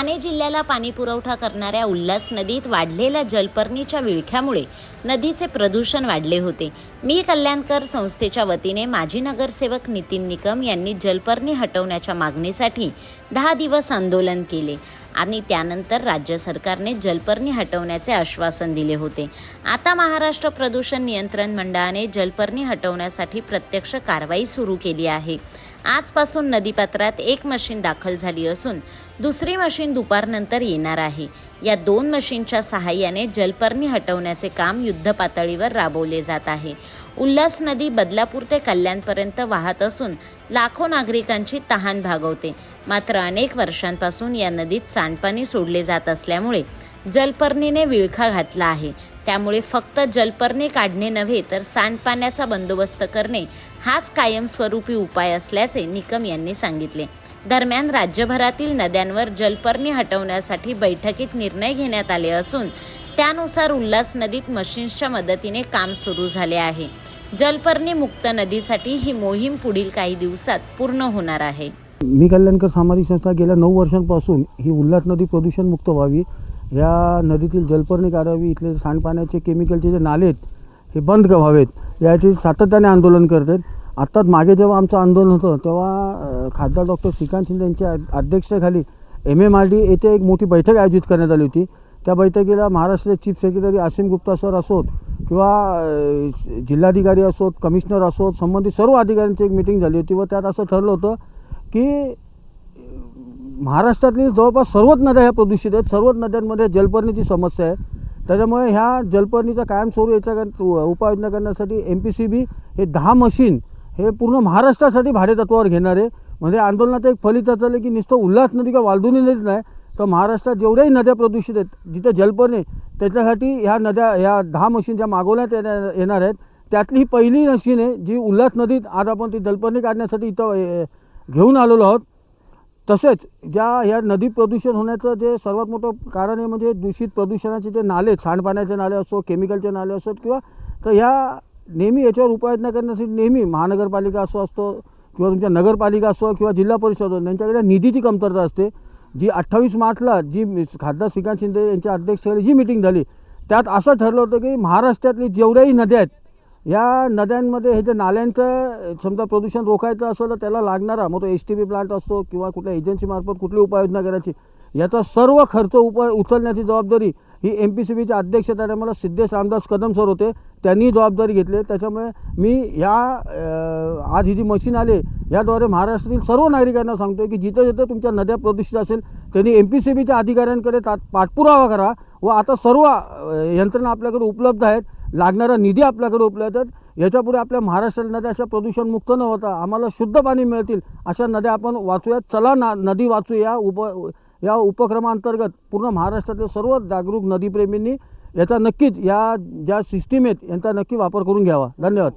ठाणे जिल्ह्याला पाणी पुरवठा करणाऱ्या उल्हास नदीत वाढलेल्या जलपर्णीच्या विळख्यामुळे नदीचे प्रदूषण वाढले होते. मी कल्याणकर संस्थेच्या वतीने माजी नगरसेवक नितीन निकम यांनी जलपर्णी हटवण्याच्या मागणीसाठी दहा दिवस आंदोलन केले आणि त्यानंतर राज्य सरकारने जलपर्णी हटवण्याचे आश्वासन दिले होते. आता महाराष्ट्र प्रदूषण नियंत्रण मंडळाने जलपर्णी हटवण्यासाठी प्रत्यक्ष कारवाई सुरू केली आहे. आजपासून नदीपात्रात एक मशीन दाखल झाली असून दुसरी मशीन दुपारनंतर येणार आहे. या दोन मशीनच्या सहाय्याने जलपर्णी हटवण्याचे काम युद्धपातळीवर राबवले जात आहे. उल्हास नदी बदलापूर ते कल्याणपर्यंत वाहत असून लाखो नागरिकांची तहान भागवते. मात्र अनेक वर्षांपासून या नदीत सांडपाणी सोडले जात असल्यामुळे जलपर्णीने विळखा घातला आहे. त्यामुळे फक्त जलपर्णी काढणे नव्हे तर सांडपाण्याचा बंदोबस्त करणे हाच कायमस्वरूपी उपाय असल्याचे निकम यांनी सांगितले. दरम्यान राज्यभरातील नद्यांवर जलपर्णी हटवण्यासाठी बैठकीत निर्णय घेण्यात आले असून त्यानुसार उल्हास नदीत मशीन्सच्या मदतीने काम सुरू झाले आहे. जलपर्णी मुक्त नदीसाठी ही मोहीम पुढील काही दिवसात पूर्ण होणार आहे. मी कल्याणकर सामाजिक संस्था गेल्या नऊ वर्षांपासून ही उल्हास नदी प्रदूषण मुक्त व्हावी या नदीतील जलपर्णी काढावी इथले सांडपाण्याचे केमिकलचे जे नाले आहेत हे बंद व्हावेत. याची सातत्याने आंदोलन करत आहेत आत्ताच मागे जेव्हा आमचं आंदोलन होतं तेव्हा खासदार डॉक्टर श्रीकांत शिंदे यांच्या अध्यक्षतेखाली एम एम आर डी येथे एक मोठी बैठक आयोजित करण्यात आली होती. त्या बैठकीला महाराष्ट्राचे chief secretary Aseem Gupta sir असोत किंवा जिल्हाधिकारी असोत कमिशनर असोत संबंधित सर्व अधिकाऱ्यांची एक मिटिंग झाली होती व त्यात असं ठरलं होतं की महाराष्ट्रातली जवळपास सर्वच नद्या ह्या प्रदूषित आहेत. सर्वच नद्यांमध्ये जलपर्णीची समस्या आहे. त्याच्यामुळे ह्या जलपर्णीचा कायमस्वरूप याच्या उपाययोजना करण्यासाठी एम पी सी बी हे दहा मशीन हे पूर्ण महाराष्ट्रासाठी भाडेतत्वावर घेणार आहे. म्हणजे आंदोलनाचं एक फलित असं झालं की नुसतं उल्हास नदी किंवा वालदुनी नदीच नाही तर महाराष्ट्रात जेवढ्याही नद्या प्रदूषित आहेत जिथे जलपर्णी त्याच्यासाठी ह्या नद्या ह्या दहा मशीन ज्या मागवण्यात येणार आहेत त्यातली ही पहिली मशीन आहे जी उल्हास नदीत आज आपण ती जलपर्णी काढण्यासाठी इथं घेऊन आलेलो आहोत. तसेच ज्या ह्या नदी प्रदूषण होण्याचं जे सर्वात मोठं कारण आहे म्हणजे दूषित प्रदूषणाचे जे नाले आहेत, सांडपाण्याचे नाले असो केमिकलचे नाले असोत किंवा तर ह्या नेहमी याच्यावर उपाययोजना करण्यासाठी नेहमी महानगरपालिका असो असतो किंवा तुमच्या नगरपालिका असो किंवा जिल्हा परिषद असो यांच्याकडे निधीची कमतरता असते. जी अठ्ठावीस मार्चला जी मि- खासदार श्रीकांत शिंदे यांच्या अध्यक्षतेखाली जी मिटिंग झाली त्यात असं ठरलं होतं की महाराष्ट्रातली जेवढ्याही नद्या आहेत या नद्यांमध्ये हे जे नाल्यांचं समजा प्रदूषण रोखायचं असेल तर त्याला लागणारा मग तो एस टी बी प्लांट असतो किंवा कुठल्या एजन्सीमार्फत कुठली उपाययोजना करायची याचा सर्व खर्च उप उचलण्याची जबाबदारी ही एम पी सी बीच्या अध्यक्षतेने मला सिद्धेश रामदास कदम सर होते. त्यांनी जबाबदारी घेतली. त्याच्यामुळे मी या आज ही जी मशीन आले याद्वारे महाराष्ट्रातील सर्व नागरिकांना सांगतोय की जिथं जिथं तुमच्या नद्या प्रदूषित असेल त्यांनी एम पी सी बीच्या अधिकाऱ्यांकडे ता पाठपुरावा करा व आता सर्व यंत्रणा आपल्याकडे उपलब्ध आहेत. लागणारा निधी आपल्याकडे उपलब्ध आहेत. याच्यापुढे आपल्या महाराष्ट्र नद्या अशा प्रदूषणमुक्त न होता आम्हाला शुद्ध पाणी मिळतील अशा नद्या आपण वाचूयात चला ना नदी वाचूया. उप या उपक्रमांतर्गत पूर्ण महाराष्ट्रातील सर्व जागरूक नदीप्रेमींनी याचा नक्कीच या ज्या सिस्टीम आहेत यांचा नक्की वापर करून घ्यावा. धन्यवाद.